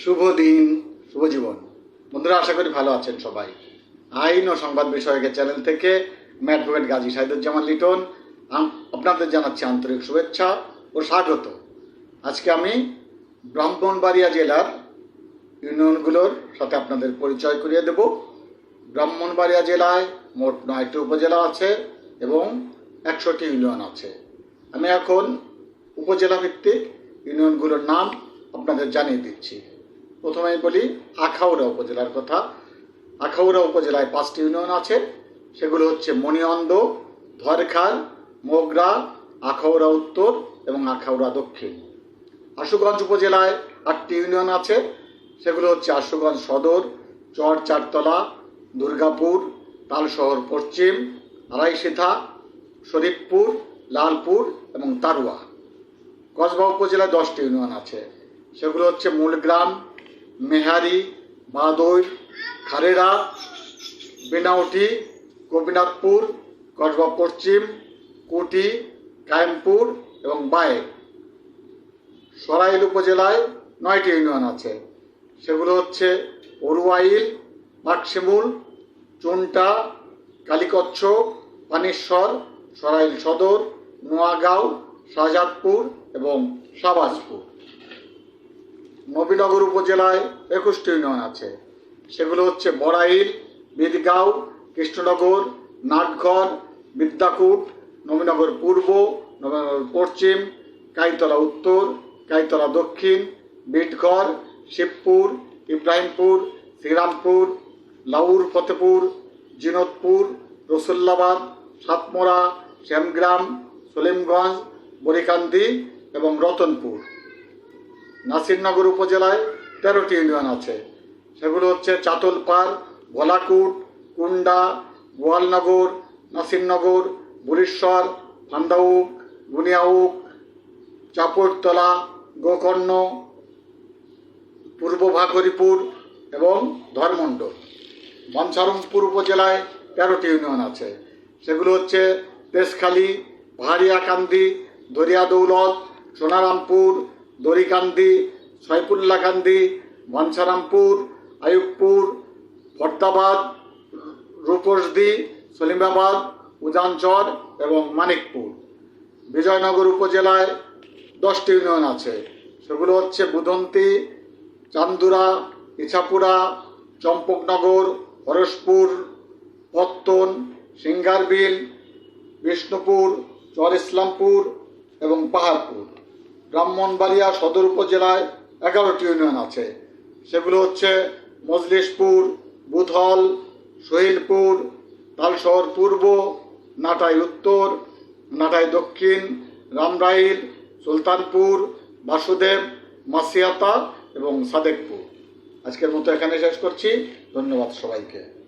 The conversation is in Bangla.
শুভ দিন শুভ জীবন বন্ধুরা, আশা করি ভালো আছেন সবাই। আইন ও সংবাদ বিষয়ক চ্যানেল থেকে ম্যাডভোকেট গাজী সাইদুজ্জামান লিটন আপনাদের জানাচ্ছি আন্তরিক শুভেচ্ছা ও স্বাগত। আজকে আমি ব্রাহ্মণবাড়িয়া জেলার ইউনিয়নগুলোর সাথে আপনাদের পরিচয় করিয়ে দেব। ব্রাহ্মণবাড়িয়া জেলায় মোট নয়টি উপজেলা আছে এবং একশোটি ইউনিয়ন আছে। আমি এখন উপজেলা ভিত্তিক ইউনিয়নগুলোর নাম আপনাদের জানিয়ে দিচ্ছি। প্রথমেই বলি আখাউড়া উপজেলার কথা। আখাউড়া উপজেলায় পাঁচটি ইউনিয়ন আছে। সেগুলো হচ্ছে মণিয়ন্দ, ধরখাল, মোগরা, আখাউড়া উত্তর এবং আখাউড়া দক্ষিণ। আশুগঞ্জ উপজেলায় আটটি ইউনিয়ন আছে। সেগুলো হচ্ছে আশুগঞ্জ সদর, চর চারতলা, দুর্গাপুর, তালশহর পশ্চিম, আড়াইসিথা, শরীফপুর, লালপুর এবং তারুয়া কসবা উপজেলায় দশটি ইউনিয়ন আছে। সেগুলো হচ্ছে মূলগ্রাম মেহারি বাদৈর খারেরা, বেনাউটি, গোপীনাথপুর, কসবা পশ্চিম, কুটি, কায়েমপুর এবং বায়ের সরাইল উপজেলায় নয়টি ইউনিয়ন আছে। সেগুলো হচ্ছে অরুয়াইল মাকসিমুল চুনটা কালীকচ্ছ পানেশ্বর, সরাইল সদর, নোয়াগাঁও, শাহজাদপুর এবং শাহবাজপুর। নবীনগর উপজেলায় একুশটি ইউনিয়ন আছে। সেগুলো হচ্ছে বড়াইল বীরগাঁও কৃষ্ণনগর, নাটঘর, বিদ্যাকুট, নবীনগর পূর্ব, নবীনগর পশ্চিম, কাইতলা উত্তর, কাইতলা দক্ষিণ, বিটঘর, শিবপুর, ইব্রাহিমপুর, শ্রীরামপুর, লাউর ফতেপুর জিনতপুর রসুল্লাবাদ, সাতমোড়া, শ্যামগ্রাম, সলিমগঞ্জ, বরিকান্দি এবং রতনপুর। নাসিরনগর উপজেলায় তেরোটি ইউনিয়ন আছে। সেগুলো হচ্ছে চাতলপাড় ভোলাকুট কুন্ডা গোয়ালনগর, নাসিরনগর, বুড়িশ্বর ফান্দাউক বুনিয়াউক চাপড়তলা, গোকর্ণ, পূর্ব ভাগরিপুর এবং ধর্মণ্ডল মনসারমপুর উপজেলায় তেরোটি ইউনিয়ন আছে। সেগুলো হচ্ছে তেজখালী ভারিয়াকান্দি দরিয়া দৌলত সোনারামপুর দরিকান্দি সৈফুল্লাকান্দি মনসারামপুর, আয়ুবপুর, ফর্দাবাদ, রূপসদি, সলিমাবাদ, উজানচর এবং মানিকপুর। বিজয়নগর উপজেলায় দশটি ইউনিয়ন আছে। সেগুলো হচ্ছে বুদন্তি চান্দুরা, ইছাপুরা, চম্পকনগর, হরসপুর, পত্তন, সিঙ্গারবিল, বিষ্ণুপুর, চর ইসলামপুর এবং পাহাড়পুর। ব্রাহ্মণবাড়িয়া সদর উপজেলায় এগারোটি ইউনিয়ন আছে। সেগুলো হচ্ছে মজলিশপুর বুধল শহীদপুর তালশহর পূর্ব, নাটাই উত্তর, নাটাই দক্ষিণ, রামরাইল, সুলতানপুর, বাসুদেব, মাসিয়াতা এবং সাদেকপুর। আজকের মতো এখানে শেষ করছি। ধন্যবাদ সবাইকে।